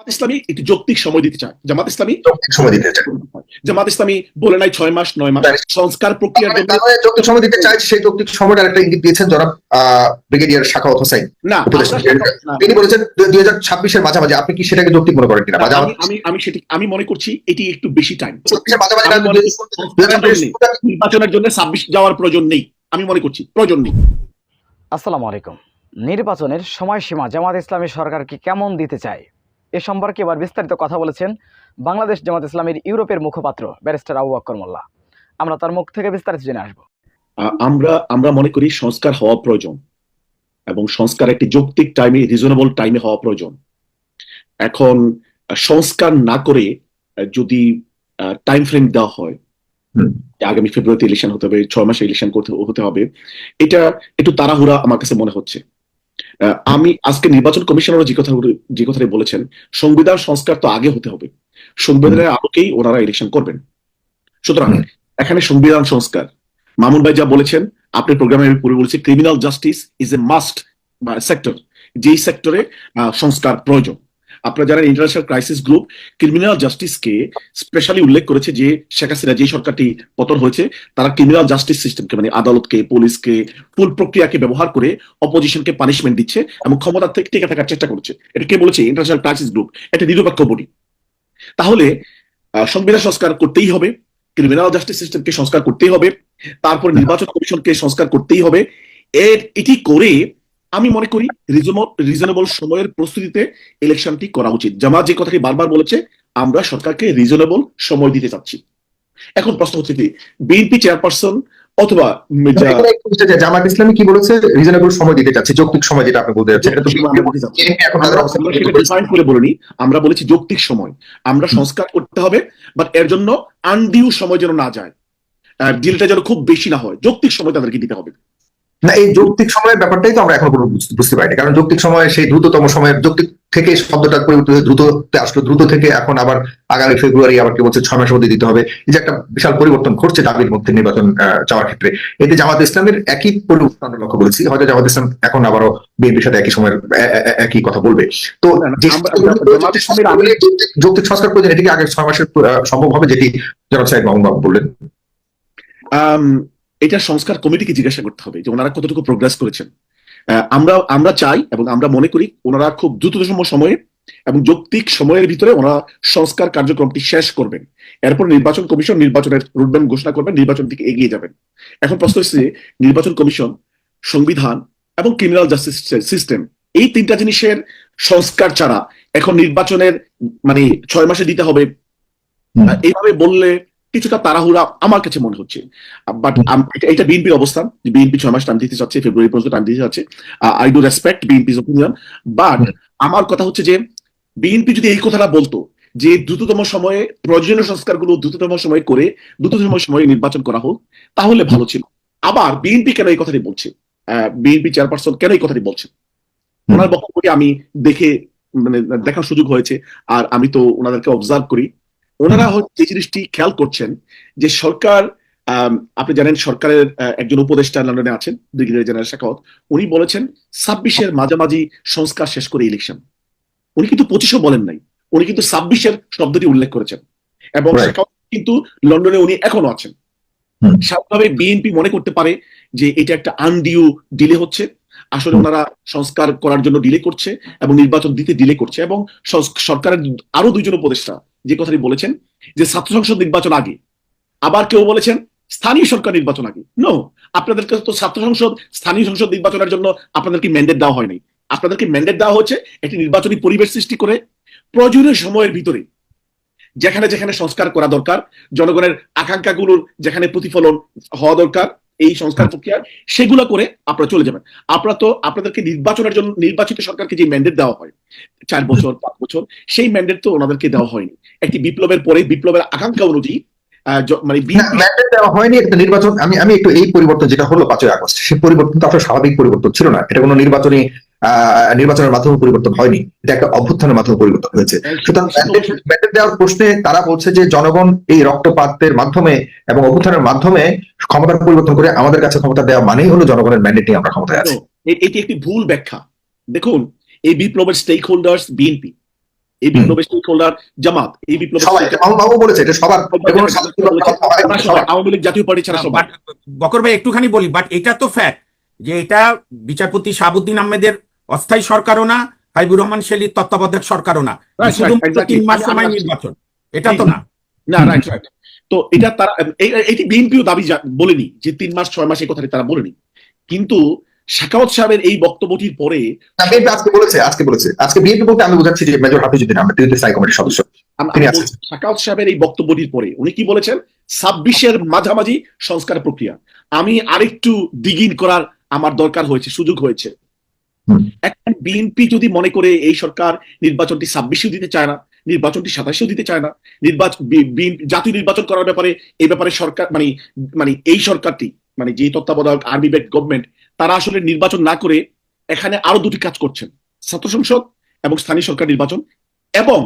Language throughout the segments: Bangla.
জামাত ইসলামী একটি যৌক্তিক সময় দিতে চায়। জামাত ইসলামী যৌক্তিক সময় দিতে চাই জামাত ইসলামী বলে নাই ছয় মাস নয় মাস। সংস্কার প্রক্রিয়ার জন্য মানে যৌক্তিক সময় দিতে চাই সেই যৌক্তিক সময়টার একটা ইঙ্গিত দিয়েছেন আহ, ব্রিগেডিয়ার শাখাওয়াত হোসেন না না, তিনি বলেছেন দুই হাজার ছাব্বিশের মাঝামাঝি আপনি কি সেটাকে যৌক্তিক মনে করেন কিনা? আমি আমি আমি সেটি আমি মনে করছি এটি একটু বেশি টাইম নির্বাচনের জন্য ছাব্বিশ যাওয়ার প্রয়োজন নেই। আমি মনে করছি প্রয়োজন নেই। আসসালামু আলাইকুম। নির্বাচনের সময়সীমা জামাত ইসলামী সরকারকে কেমন দিতে চায়? এ সম্পর্কে এবার বিস্তারিত কথা বলেছেন বাংলাদেশ জামাত ইসলামের ইউরোপের মুখপাত্র ব্যারিস্টার আবু আক্কর মোল্লা। আমরা তার মুখ থেকে বিস্তারিত জেনে আসব। আমরা আমরা মনে করি সংস্কার হওয়া প্রয়োজন এবং সংস্কার একটি যৌক্তিক টাইমে রিজনেবল টাইমে হওয়া প্রয়োজন। এখন সংস্কার না করে আহ, যদি টাইম ফ্রেম দেওয়া হয় যে আগামী ফেব্রুয়ারিতে ইলেকশন হতে হবে ছয় মাসে ইলেকশন করতে হতে হবে এটা একটু তাড়াহুড়া আমার কাছে মনে হচ্ছে। আমি আজকে নির্বাচন কমিশনারও যে কথা যে কথাটি বলেছেন সংবিধান সংস্কার তো আগে হতে হবে। সংবিধানের আলোকেই ওনারা ইলেকশন করবেন। সুতরাং এখানে সংবিধান সংস্কার। মামুন ভাই যা বলেছেন আপনি প্রোগ্রামে আমি পূর্বে বলেছি criminal justice is a must sector যেই সেক্টরে সংস্কার প্রয়োজন। আপনারা জানেন ইন্টারন্যাশনাল ক্রাইসিস গ্রুপ ক্রিমিনাল জাস্টিসকে স্পেশালি উল্লেখ করেছে যে শেখ হাসিনা যে সরকারটি পতন হয়েছে, তারা ক্রিমিনাল জাস্টিস সিস্টেমকে মানে আদালতকে পুলিশকে ফুল প্রক্রিয়াকে ব্যবহার করে অপোজিশনকে পানিশমেন্ট দিচ্ছে এবং ক্ষমতা থেকে টিকে থাকার চেষ্টা করছে। এটা কে বলেছে? ইন্টারন্যাশনাল ক্রাইসিস গ্রুপ এটা নিরপেক্ষ বডি তাহলে সংবিধান সংস্কার করতেই হবে ক্রিমিনাল জাস্টিস সিস্টেমকে সংস্কার করতেই হবে, তারপর নির্বাচন কমিশনকে সংস্কার করতেই হবে। এর, এটি করে আমি মনে করি রিজনেবল সময়ের প্রস্তুতিতে ইলেকশনটি করা উচিত। জামাত যে কথাটি বারবার বলেছে আমরা সরকারকে রিজনেবল সময় দিতে চাচ্ছি। এখন প্রশ্ন হচ্ছে কি বিএনপি চেয়ারপারসন অথবা জামাত ইসলামী কি বলেছে? রিজনেবল সময় দিতে চাচ্ছে যৌক্তিক সময় যেটা আপনি বলতে যাচ্ছেন করে বলিনি আমরা বলেছি যৌক্তিক সময়। আমরা সংস্কার করতে হবে বাট এর জন্য আনডিউ সময় যেন না যায়। ডিলটা যেন খুব বেশি না হয় যৌক্তিক সময় তাদেরকে দিতে হবে। না এই যৌক্তিক সময়ের ব্যাপারটাই তো আমরা এখন কোনো বুঝতে- পারিনি। কারণ যৌক্তিক সময় সেই দ্রুততম সময়ের যৌক্তিক থেকে শব্দটা পরিবর্তিত হয়ে দ্রুততে আসলো। দ্রুত থেকে এখন আবার আগামী ফেব্রুয়ারি আবার কি বলছে ছয় মাসের মধ্যে দিতে হবে। এই যে একটা বিশাল পরিবর্তন ঘটছে দাবির মধ্যে নির্বাচন আহ, যাওয়ার ক্ষেত্রে। এতে জামাত ইসলামের একই পরিবর্তন আমরা লক্ষ্য করেছি। হয়তো জামাত ইসলাম এখন আবারও বিএনপির সাথে একই সময়ের একই কথা বলবে। তো যৌক্তিক জামাত সংস্কার প্রয়োজন এটি কি আগে ছয় মাসের সম্ভব হবে যেটি জনাব সাহেব মাহমুদ বাবু বললেন? এটা সংস্কার কমিটিকে জিজ্ঞাসা করতে হবে যে ওনারা কতটুকু প্রোগ্রেস করেছেন। আমরা আমরা চাই এবং আমরা মনে করি ওনারা খুব দ্রুততম সময়ে এবং যৌক্তিক সময়ের ভিতরে ওনারা সংস্কার কার্যক্রমটি শেষ করবেন। এরপর নির্বাচন কমিশন নির্বাচনের রুটম্যাপ ঘোষণা করবেন নির্বাচন দিকে এগিয়ে যাবেন। এখন প্রশ্ন হচ্ছে নির্বাচন কমিশন সংবিধান এবং ক্রিমিনাল জাস্টিস সিস্টেম এই তিনটা জিনিসের সংস্কার ছাড়া এখন নির্বাচনের মানে ছয় মাসে দিতে হবে। এইভাবে বললে কিছুটা তাড়াহুড়া আমার কাছে মনে হচ্ছে। বাট এটা বিএনপির অবস্থান। বিএনপি ছয় মাস টাইম দিতে চাচ্ছে ফেব্রুয়ারি পর্যন্ত টাইম দিতে চাচ্ছে আই ডু রেসপেক্ট বিএনপির ওপিনিয়ন বাট আমার কথা হচ্ছে যে, বিএনপি যদি এই কথাটা বলতো যে দ্রুততম সময়ে, প্রয়োজনীয় সংস্কারগুলো দ্রুততম সময়ে করে, দ্রুততম সময়ে নির্বাচন করা হোক, তাহলে ভালো ছিল। আবার বিএনপি কেন এই কথাটি বলছে? বিএনপি চেয়ারপারসন কেন এই কথাটি বলছে? ওনার বক্তব্যটি আমি দেখে মানে দেখার সুযোগ হয়েছে, আর আমি তো ওনাদেরকে অবজার্ভ করি। ওনারা যে জিনিসটি খেয়াল করছেন যে সরকার আপনি জানেন সরকারের একজন উপদেষ্টা লন্ডনে আছেন ব্রিগেডিয়ার জেনারেল শেখাওয়াত। উনি বলেছেন ছাব্বিশের মাঝামাঝি সংস্কার শেষ করে ইলেকশন। উনি কিন্তু পঁচিশও বলেন নাই। উনি কিন্তু ছাব্বিশের শব্দটি উল্লেখ করেছেন। এবং. কিন্তু লন্ডনে উনি এখনও আছেন। স্বাভাবিকভাবে বিএনপি মনে করতে পারে যে এটা একটা আনডিউ ডিলে হচ্ছে। আসলে ওনারা সংস্কার করার জন্য ডিলে করছে এবং নির্বাচন দিতে ডিলে করছে এবং সরকারের আরও দুইজন উপদেষ্টা যে কথাটি বলেছেন যে ছাত্র সংসদ নির্বাচন আগে, আবার কেউ বলেছেন স্থানীয় সরকার নির্বাচন আগে। নো আপনাদেরকে তো ছাত্র সংসদ, স্থানীয় সংসদ নির্বাচনের জন্য আপনাদেরকে ম্যান্ডেট দেওয়া হয়নি। আপনাদেরকে ম্যান্ডেট দেওয়া হচ্ছে একটি নির্বাচনী পরিবেশ সৃষ্টি করে প্রয়োজনীয় সময়ের ভিতরে, যেখানে যেখানে সংস্কার করা দরকার, জনগণের আকাঙ্ক্ষাগুলোর যেখানে প্রতিফলন হওয়া দরকার এই সংস্কার প্রক্রিয়া সেগুলো করে আপনারা চলে যাবেন। আপনারা তো আপনাদেরকে নির্বাচনের জন্য নির্বাচিত সরকারকে যে ম্যান্ডেট দেওয়া হয় চার বছর পাঁচ বছর সেই ম্যান্ডেট তো ওনাদেরকে দেওয়া হয়নি। একটি বিপ্লবের পরে বিপ্লবের আকাঙ্ক্ষা অনুযায়ী আহ, মানে না, ম্যান্ডেট দেওয়া হয়নি একটা নির্বাচন। আমি আমি একটু এই পরিবর্তন যেটা হলো পাঁচই আগস্ট সেই পরিবর্তন তো আসলে স্বাভাবিক পরিবর্তন ছিল না। এটা কোনো নির্বাচনী নির্বাচনের মাধ্যমে পরিবর্তন হয়নি। এটা একটা অভ্যুত্থানের মাধ্যমে পরিবর্তন হয়েছে। সুতরাং ম্যান্ডেট- দেওয়ার প্রশ্নে তারা বলছে যে জনগণ এই রক্তপাতের মাধ্যমে এবং অভ্যুত্থানের মাধ্যমে ক্ষমতার পরিবর্তন করে আমাদের কাছে ক্ষমতা দেওয়া মানেই হলো জনগণের ম্যান্ডেট নিয়ে আমরা ক্ষমতায় আছি। এটি একটি ভুল ব্যাখ্যা। দেখুন এই বিপ্লবের স্টেক হোল্ডার্স বিএনপি এই বিপ্লবের স্টেক হোল্ডার জামাত এই বাবু বলেছে এটা সবার আওয়ামী লীগ জাতীয় পার্টি ছাড়া বকর ভাই একটুখানি বলি বাট এটা তো ফ্যাক্ট যে এটা বিচারপতি শাহাবুদ্দিন আহমেদের অস্থায়ী সরকারও না হাইবুর রহমান শেলির তত্ত্বাবধায়ক সরকারও না। শুধুমাত্র তিন মাস সময় নির্বাচন এটা তো না। না রাইট রাইট তো এটা তারা এটি বিএনপিও দাবি বলেনি যে তিন মাস ছয় মাস এই কথাটি তারা বলেনি। কিন্তু শাকাওয়াত সাহেবের এই বক্তব্যটির পরে বিএনপি আজকে বলেছে আজকে বলেছে। আজকে বিএনপি বলতে আমি বোঝাচ্ছি যে মেজর হাফিজুদ্দিন আহমেদ তিনি স্থায়ী কমিটির সদস্য। শাকাওয়াত সাহেবের এই বক্তব্যটির পরে উনি কি বলেছেন? ছাব্বিশের মাঝামাঝি সংস্কার প্রক্রিয়া। আমি আরেকটু দিগিন করার আমার দরকার হয়েছে সুযোগ হয়েছে। এখন বিএনপি যদি মনে করে এই সরকার নির্বাচনটি ছাব্বিশেও দিতে চায় না, নির্বাচনটি সাতাশেও দিতে চায় না নির্বাচন জাতীয় নির্বাচন করার ব্যাপারে এই ব্যাপারে সরকার মানে মানে এই সরকারটি মানে যে তত্ত্বাবধায়ক আর্মি ব্যাক গভর্নমেন্ট তারা আসলে নির্বাচন না করে এখানে আরও দুটি কাজ করছেন। ছাত্র সংসদ এবং স্থানীয় সরকার নির্বাচন এবং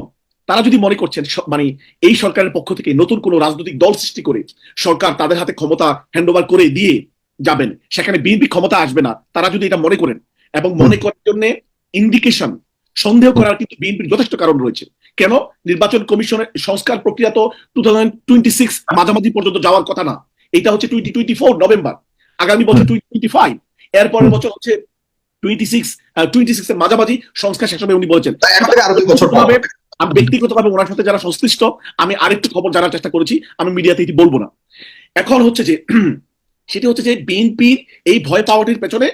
তারা যদি মনে করছেন মানে এই সরকারের পক্ষ থেকে নতুন কোন রাজনৈতিক দল সৃষ্টি করে সরকার তাদের হাতে ক্ষমতা হ্যান্ডওভার করে দিয়ে যাবেন, সেখানে বিএনপি ক্ষমতা আসবে না, তারা যদি এটা মনে করেন এবং মনে করার জন্য ইন্ডিকেশন সন্দেহ করার কিন্তু বিএনপির যথেষ্ট কারণ রয়েছে। কেন? নির্বাচন কমিশনের সংস্কার প্রক্রিয়া তো টু থাউজেন্ড টোয়েন্টি সিক্স মাঝামাঝি পর্যন্ত যাওয়ার কথা না। এটা হচ্ছে টোয়েন্টি টোয়েন্টি ফোর নভেম্বর। আগামী বছর টোয়েন্টি টোয়েন্টি ফাইভ এরপরের বছর হচ্ছে টোয়েন্টি সিক্স টোয়েন্টি সিক্স এর মাঝামাঝি সংস্কার শেষ হবে উনি বলছেন। আমি ব্যক্তিগতভাবে ওনার সাথে যারা সংশ্লিষ্ট আমি আরেকটু খবর জানার চেষ্টা করেছি আমি মিডিয়াতে এটি বলব না। এখন হচ্ছে যে সেটি হচ্ছে যে বিএনপির এই ভয় পাওয়াটির পেছনে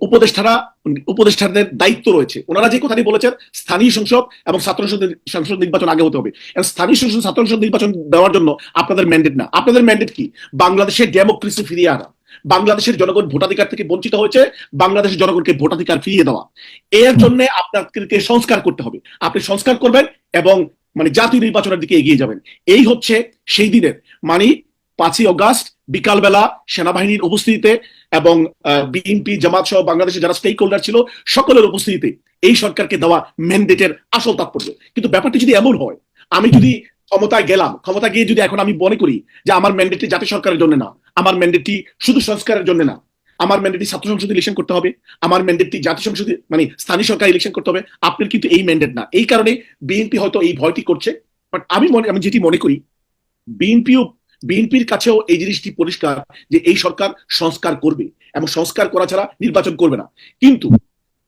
উপদেষ্টারা, উপদেষ্টাদের দায়িত্ব রয়েছে। ওনারা যে কথাটি বলেছেন, স্থানীয় সংসদ এবং ছাত্র সংসদ নির্বাচন আগে হতে হবে। স্থানীয় সংসদ, ছাত্র সংসদ নির্বাচন দেওয়ার জন্য আপনাদের ম্যান্ডেট না। আপনাদের ম্যান্ডেট কি? বাংলাদেশের ডেমোক্রেসি ফিরিয়ে আনা। বাংলাদেশের জনগণ ভোটাধিকার থেকে বঞ্চিত হয়েছে। বাংলাদেশের জনগণকে ভোটাধিকার ফিরিয়ে দেওয়া। এর জন্য আপনাদেরকে সংস্কার করতে হবে। আপনি সংস্কার করবেন এবং মানে জাতীয় নির্বাচনের দিকে এগিয়ে যাবেন। এই হচ্ছে সেই দিনের। মানে পাঁচই অগাস্ট, বিকালবেলা সেনাবাহিনীর উপস্থিতিতে এবং বিএনপি, জামাত সহ বাংলাদেশের যারা স্টেক হোল্ডার ছিল, সকলের উপস্থিতিতে এই সরকারকে দেওয়া ম্যান্ডেটের আসল তাৎপর্য। কিন্তু ব্যাপারটি যদি এমন হয়, আমি যদি ক্ষমতায় গেলাম ক্ষমতা গিয়ে যদি এখন আমি মনে করি যে আমার ম্যান্ডেটটি জাতীয় সরকারের জন্য না, আমার ম্যান্ডেটটি শুধু সংস্কারের জন্য না, আমার ম্যান্ডেটটি ছাত্র সংসদ ইলেকশন করতে হবে, আমার ম্যান্ডেটটি জাতীয় সংসদে মানে স্থানীয় সরকার ইলেকশন করতে হবে, আপনার কিন্তু এই ম্যান্ডেট না। এই কারণে বিএনপি হয়তো এই ভয়টি করছে বাট আমি মনে, আমি যেটি মনে করি, বিএনপিও বিএনপির কাছেও এই জিনিসটি পরিষ্কার যে এই সরকার সংস্কার করবে এবং সংস্কার করা ছাড়া নির্বাচন করবে না। কিন্তু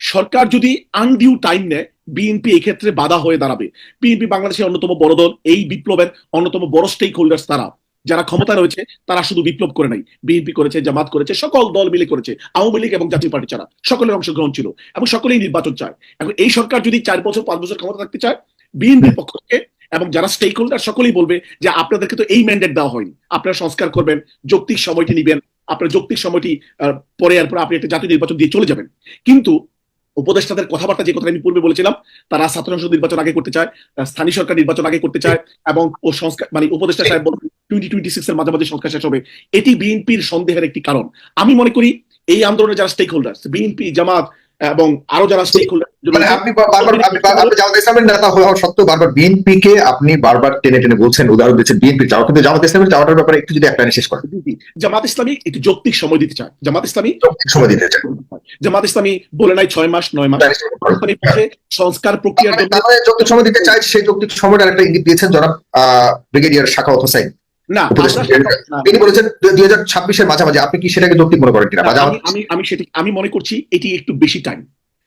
সরকার যদি আনডিউ টাইম নেয়, বিএনপি এই ক্ষেত্রে বাধা হয়ে দাঁড়াবে। বিএনপি বাংলাদেশের অন্যতম বড় দল, এই বিপ্লবের অন্যতম বড় স্টেক হোল্ডার্স তারা। যারা ক্ষমতা রয়েছে, তারা শুধু বিপ্লব করে নাই। বিএনপি করেছে, জামাত করেছে, সকল দল মিলে করেছে, আওয়ামী লীগ এবং জাতীয় পার্টি ছাড়া। সকলের অংশগ্রহণ ছিল এবং সকলেই নির্বাচন চায়। এখন এই সরকার যদি চার বছর, পাঁচ বছর ক্ষমতা থাকতে চায়, বিএনপির পক্ষ থেকে এবং যারা স্টেক হোল্ডার সকলেই বলবে যে আপনাদেরকে তো এই ম্যান্ডেট দেওয়া হয়নি। আপনারা সংস্কার করবেন, যৌক্তিক সময়টি নিবেন, আপনার যৌক্তিক সময়টি পরে এরপর আপনি একটা জাতীয় নির্বাচন দিয়ে চলে যাবেন। কিন্তু উপদেষ্টাদের কথাবার্তা যে কথা আমি পূর্বে বলেছিলাম, তারা ছাত্র সংসদ নির্বাচন আগে করতে চায় স্থানীয় সরকার নির্বাচন আগে করতে চায়, এবং ও সংস্কার মানে উপদেষ্টা সাহেব টোয়েন্টি টোয়েন্টি সিক্স এর মাঝামাঝি সংস্কার শেষ হবে। এটি বিএনপির সন্দেহের একটি কারণ। আমি মনে করি এই আন্দোলনে যারা স্টেক হোল্ডার বিএনপি, জামাত এবং আরও যারা স্টেক মানে আপনি জামাত ইসলামের নেতা হওয়া সত্ত্বেও বারবার বিএনপি কে আপনি বারবার টেনে টেনে বলছেন উদাহরণ দিচ্ছেন বিএনপি যাওয়া কিন্তু জামাত ইসলামের যাওয়াটার ব্যাপারে একটু যদি এক লাইনে শেষ করেন। জামাত ইসলামী একটি যৌক্তিক সময় দিতে চায়। জামাত ইসলামী যৌক্তিক সময় দিতে চান জামাত ইসলামী বলে নাই ছয় মাস নয় মাস। সংস্কার প্রক্রিয়ার জন্য যৌক্তিক সময় দিতে চাই সেই যৌক্তিক সময়টার একটা ইঙ্গিত দিয়েছেন জনাব আহ, ব্রিগেডিয়ার শাখাওয়াত হোসেন না উপদেষ্টা আমরা- না, তিনি বলেছেন দুই হাজার ছাব্বিশের মাঝামাঝি আপনি কি সেটাকে যৌক্তিক মনে করেন কিনা? আমি আমি আমি সেটি আমি মনে করছি এটি একটু বেশি টাইম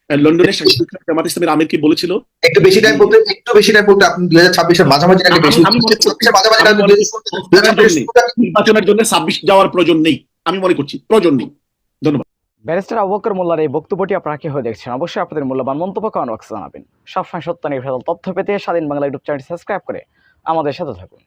লন্ডনের সাংবাদিক জামাত ইসলামের আমিরকে বলেছিল। একটু বেশি টাইম বলতে একটু বেশি টাইম বলতে আপনি দুই হাজার ছাব্বিশের মাঝামাঝি নাকি বেশি আমি করছি- ছাব্বিশের মাঝামাঝি নাকি আমি বেশি? করছি দুই হাজার ছাব্বিশের শুরুটা- নির্বাচনের জন্য ছাব্বিশ যাওয়ার প্রয়োজন নেই। আমি মনে করছি প্রয়োজন নেই। ব্যারিস্টার আবুবকর মোল্লার এই বক্তব্যটি আপনারা কি হয়ে দেখছেন? অবশ্যই আপনাদের মূল্যবান মন্তব্য কমেন্ট বক্সে জানাবেন। সবসময় সত্য নির্ভেজাল তথ্য পেতে স্বাধীন বাংলা ইউটিউব চ্যানেলটি সাবস্ক্রাইব করে আমাদের সাথে থাকুন।